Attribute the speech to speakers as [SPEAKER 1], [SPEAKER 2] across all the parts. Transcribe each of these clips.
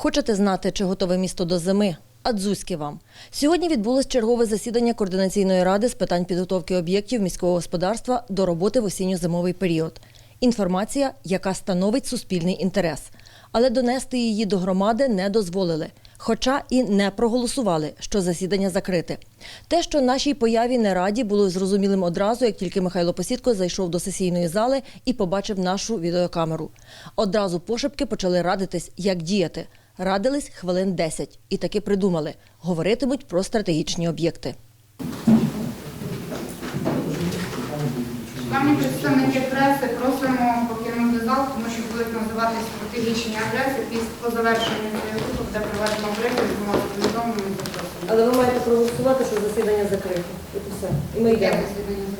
[SPEAKER 1] Хочете знати, чи готове місто до зими? Адзузьки вам. Сьогодні відбулось чергове засідання координаційної ради з питань підготовки об'єктів міського господарства до роботи в осінньо-зимовий період. Інформація, яка становить суспільний інтерес. Але донести її до громади не дозволили, хоча і не проголосували, що засідання закрите. Те, що нашій появі не раді, було зрозумілим одразу, як тільки Михайло Посідко зайшов до сесійної зали і побачив нашу відеокамеру. Одразу пошепки почали радитись, як діяти. Радились хвилин 10 і таки придумали – говоритимуть про стратегічні об'єкти.
[SPEAKER 2] Шановні представники преси, просимо покинути зал, тому що будуть називатися стратегічні адреси після по завершенню групи, де проведено брифінг, ми вас повідомимо і запросимо.
[SPEAKER 1] Але ви маєте проголосувати, що засідання закрите. І все. І ми
[SPEAKER 2] Яке засідання?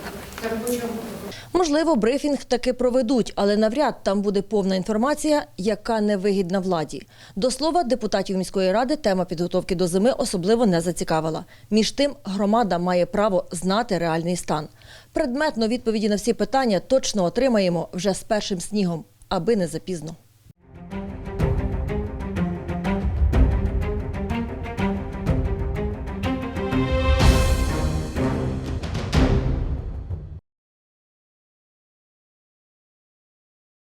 [SPEAKER 1] Можливо, брифінг таки проведуть, але навряд там буде повна інформація, яка не вигідна владі. До слова, депутатів міської ради тема підготовки до зими особливо не зацікавила. Між тим, громада має право знати реальний стан. Предметно відповіді на всі питання точно отримаємо вже з першим снігом, аби не запізно.